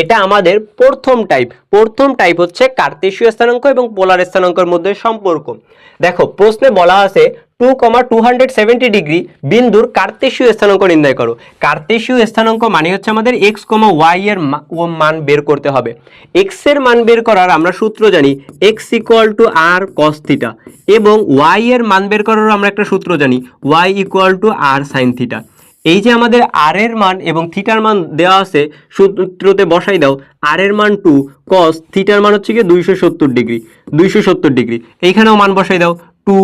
এটা আমাদের প্রথম টাইপ প্রথম টাইপ হচ্ছে কার্তেশীয় স্থানাঙ্ক এবং পোলার স্থানাঙ্কের মধ্যে সম্পর্ক। দেখো, প্রশ্নে বলা আছে two comma two hundred seventy degree বিন্দুর কার্তেশীয় স্থানাঙ্ক নির্ণয় করো। কার্তেশীয় স্থানাঙ্ক মানে হচ্ছে আমাদের এক্স কমা ওয়াই এর মান বের করতে হবে। এক্সের মান বের করার আমরা সূত্র জানি x equal to r cos theta এবং ওয়াই এর মান বের করারও আমরা একটা সূত্র জানি y equal to r sine theta এই যে আমাদের আর এর মান এবং থিটার মান দেওয়া আছে, সূত্রতে বসাই দাও আর এর মান টু কস থিটার মান হচ্ছে গিয়ে দুইশো সত্তর ডিগ্রি, দুইশো সত্তর ডিগ্রি। এইখানেও মান বসাই দাও টু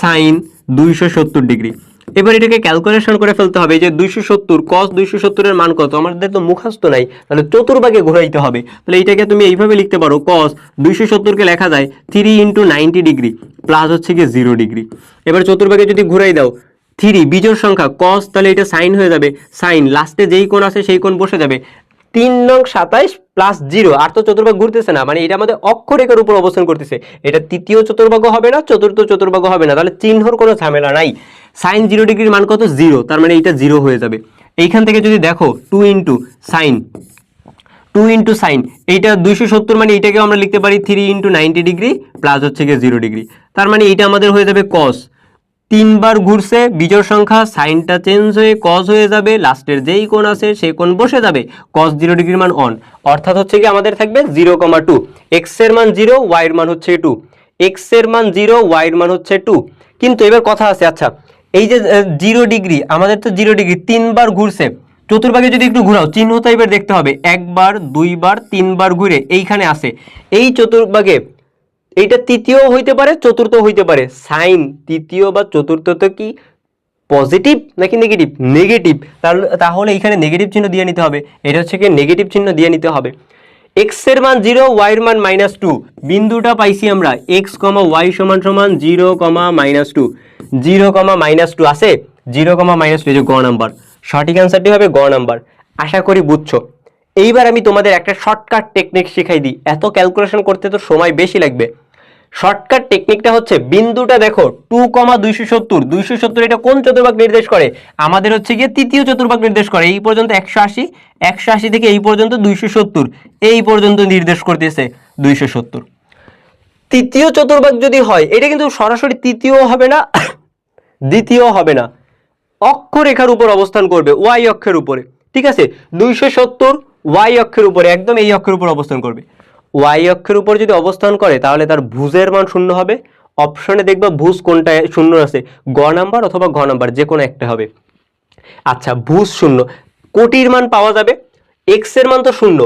সাইন দুইশো সত্তর ডিগ্রি। এবার এটাকে ক্যালকুলেশন করে ফেলতে হবে যে দুইশো সত্তর কস দুইশো সত্তরের মান কত? আমাদের তো মুখাস্ত নাই, তাহলে চতুর্ভাগে ঘুরাইতে হবে। তাহলে এইটাকে তুমি এইভাবে লিখতে পারো কস দুইশো সত্তরকে লেখা যায় three into ninety degree plus হচ্ছে গিয়ে জিরো ডিগ্রি। এবার চতুর্ভাগে যদি ঘুরাই দাও থ্রি, বিজোড় সংখ্যা কস তাহলে এটা সাইন হয়ে যাবে সাইন লাস্টে যেই কোণ আছে সেই কোণ বসে যাবে। তিন নং সাতাইশ প্লাস জিরো আর তো চতুর্ভাগ ঘুরতেছে না মানে এটা আমাদের অক্ষরেখার উপর অবস্থান করতেছে। এটা তৃতীয় চতুর্ভাগ হবে না, চতুর্থ চতুর্ভাগ হবে না, তাহলে চিহ্নর কোনো ঝামেলা নাই। সাইন জিরো ডিগ্রির মান কত? জিরো তার মানে এটা জিরো হয়ে যাবে। এইখান থেকে যদি দেখো two into sine two into sine এইটা দুইশো সত্তর মানে এইটাকে আমরা লিখতে পারি three into ninety degree plus হচ্ছে গিয়ে জিরো ডিগ্রি তার মানে এইটা আমাদের হয়ে যাবে কস তিনবার ঘুরছে, বিজোড় সংখ্যা, সাইনটা চেঞ্জ হয়ে কস হয়ে যাবে, লাস্টের যেই কোণ আছে সেই কোণ বসে যাবে কস জিরো ডিগ্রির মান অন অর্থাৎ হচ্ছে কি আমাদের থাকবে জিরো কমা টু এক্সের মান জিরো ওয়াই এর মান হচ্ছে টু এক্সের মান জিরো ওয়াই এর মান হচ্ছে টু কিন্তু এবার কথা আছে আচ্ছা এই যে জিরো ডিগ্রি আমাদের তো জিরো ডিগ্রি তিনবার ঘুরছে। চতুর্ভাগে যদি একটু ঘোরাও চিহ্ন তো এবার দেখতে হবে। একবার, দুইবার, তিনবার ঘুরে এইখানে আসে। এই চতুর্ভাগে এইটা তৃতীয় হইতে পারে, চতুর্থ হইতে পারে। সাইন তৃতীয় বা চতুর্থ তো কি? পজিটিভ নাকি নেগেটিভ নেগেটিভ তাহলে এখানে নেগেটিভ চিহ্ন দিয়ে নিতে হবে। এটা হচ্ছে কি? নেগেটিভ চিহ্ন দিয়ে নিতে হবে। এক্সের মান জিরো ওয়াই এর মান মাইনাস টু বিন্দুটা পাইছি আমরা এক্স কমা ওয়াই সমান সমান zero comma minus two zero comma minus two আছে। জিরো কমা মাইনাস টু যে গ নাম্বার সঠিক অ্যান্সারটি হবে গ নাম্বার আশা করি বুঝছ। এইবার আমি তোমাদের একটা শর্টকাট টেকনিক শিখাই দিই। এত ক্যালকুলেশন করতে তো সময় বেশি লাগবে। শর্টকাট টেকনিকটা হচ্ছে বিন্দুটা দেখো টু কমা দুইশো সত্তর। দুইশো সত্তর এটা কোন চতুর্ভাগ নির্দেশ করে? আমাদের হচ্ছে গিয়ে তৃতীয় চতুর্ভাগ নির্দেশ করে। এই পর্যন্ত একশো আশি একশো আশি থেকে এই পর্যন্ত দুইশো সত্তর। এই পর্যন্ত নির্দেশ করতেছে দুইশো সত্তর। তৃতীয় চতুর্ভাগ যদি হয়, এটা কিন্তু সরাসরি তৃতীয় হবে না, দ্বিতীয় হবে না। অক্ষরেখার উপর অবস্থান করবে, ওয়াই অক্ষের উপরে। ঠিক আছে? দুইশো সত্তর, ওয়াই অক্ষের উপরে, একদম এই অক্ষের উপর অবস্থান করবে। ওয়াই অক্ষের উপর যদি অবস্থান করে, তাহলে তার ভুজের মান শূন্য হবে। অপশনে দেখবা ভুজ কোনটা শূন্য আছে, গ নাম্বার অথবা ঘ নাম্বার, যে কোনো একটা হবে। আচ্ছা ভুজ শূন্য। কোটির মান পাওয়া যাবে এক্সের মান তো শূন্য।